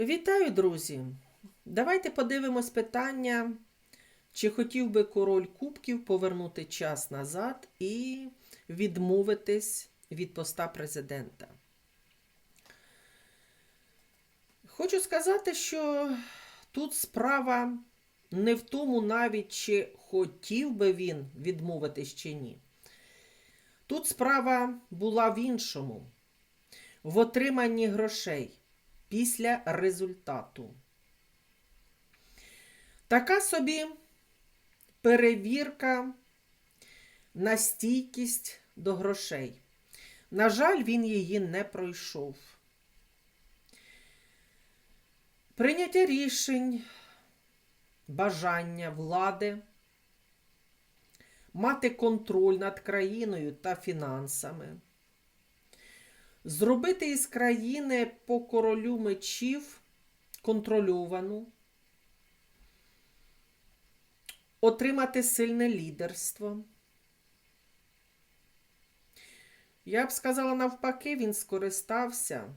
Вітаю, друзі! Давайте подивимось питання, чи хотів би король Кубків повернути час назад і відмовитись від поста президента. Хочу сказати, що тут справа не в тому навіть, чи хотів би він відмовитись чи ні. Тут справа була в іншому, в отриманні грошей після результату. Така собі перевірка на стійкість до грошей. На жаль, він її не пройшов. Прийняття рішень, бажання влади, мати контроль над країною та фінансами, зробити із країни по королю мечів контрольовану, отримати сильне лідерство. Я б сказала, навпаки, він скористався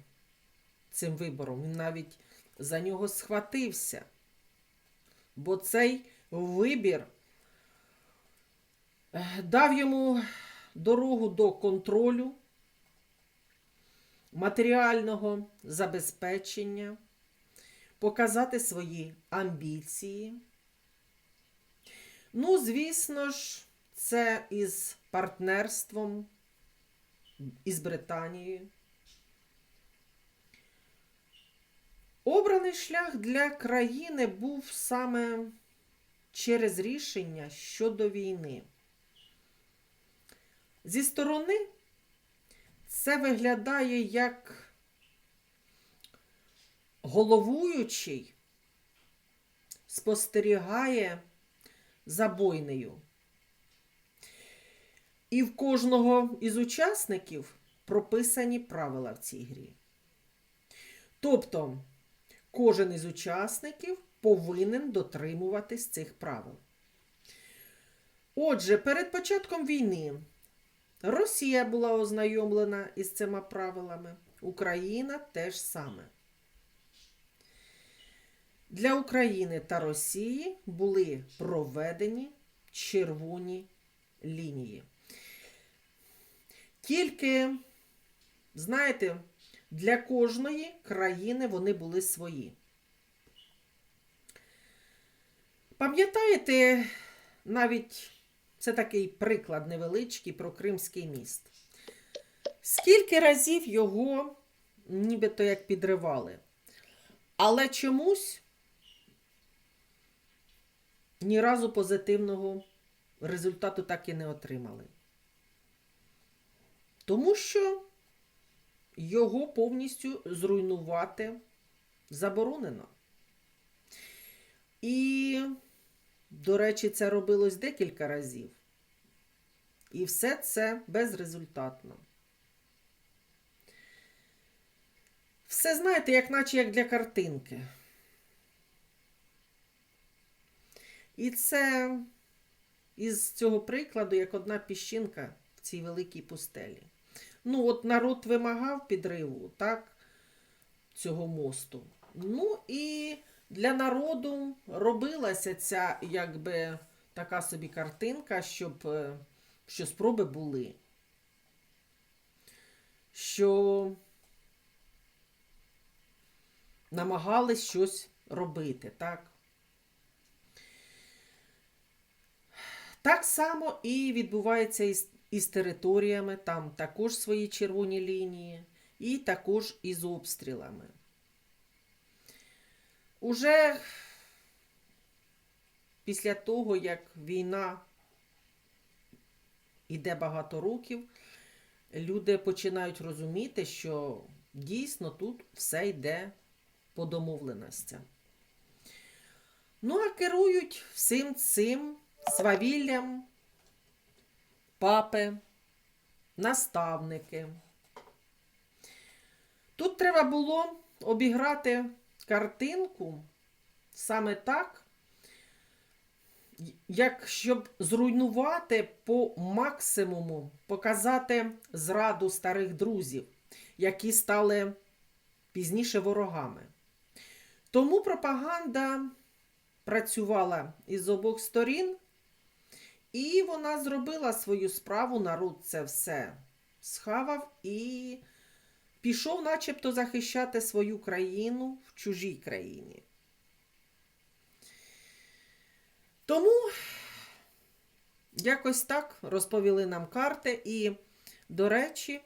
цим вибором. Він навіть за нього схватився. Бо цей вибір е, дав йому дорогу до контролю, матеріального забезпечення, показати свої амбіції. Ну, звісно ж, це із партнерством із Британією. Обраний шлях для країни був саме через рішення щодо війни. Зі сторони це виглядає як головуючий спостерігає за бойнею. І в кожного із учасників прописані правила в цій грі. Тобто, кожен із учасників повинен дотримуватись цих правил. Отже, перед початком війни Росія була ознайомлена із цими правилами, Україна теж саме. Для України та Росії були проведені червоні лінії. Тільки, знаєте, для кожної країни вони були свої. Пам'ятаєте, навіть це такий приклад невеличкий про Кримський міст. Скільки разів його нібито як підривали. Але чомусь ні разу позитивного результату так і не отримали. Тому що його повністю зруйнувати заборонено. І, до речі, це робилось декілька разів. І все це безрезультатно. Все знаєте, як наче як для картинки. І це із цього прикладу, як одна піщинка в цій великій пустелі. Ну, от народ вимагав підриву, так, цього мосту. Ну і для народу робилася ця, якби, така собі картинка, щоб е, що спроби були. Що намагались щось робити, так? Так само і відбувається із, із територіями, там також свої червоні лінії, і також із обстрілами. Уже після того, як війна йде багато років, люди починають розуміти, що дійсно тут все йде по домовленостям. Ну, а керують всім цим свавіллям папи, наставники. Тут треба було обіграти картинку саме так, як щоб зруйнувати по максимуму, показати зраду старих друзів, які стали пізніше ворогами. Тому пропаганда працювала із обох сторін, і вона зробила свою справу, народ це все схавав і пішов, начебто, захищати свою країну в чужій країні. Тому якось так розповіли нам карти, і, до речі,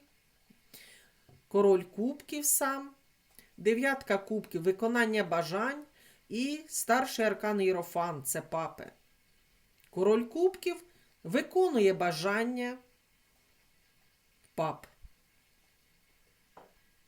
король кубків сам, дев'ятка кубків виконання бажань і старший аркан Єрофан це папи. Король кубків виконує бажання пап.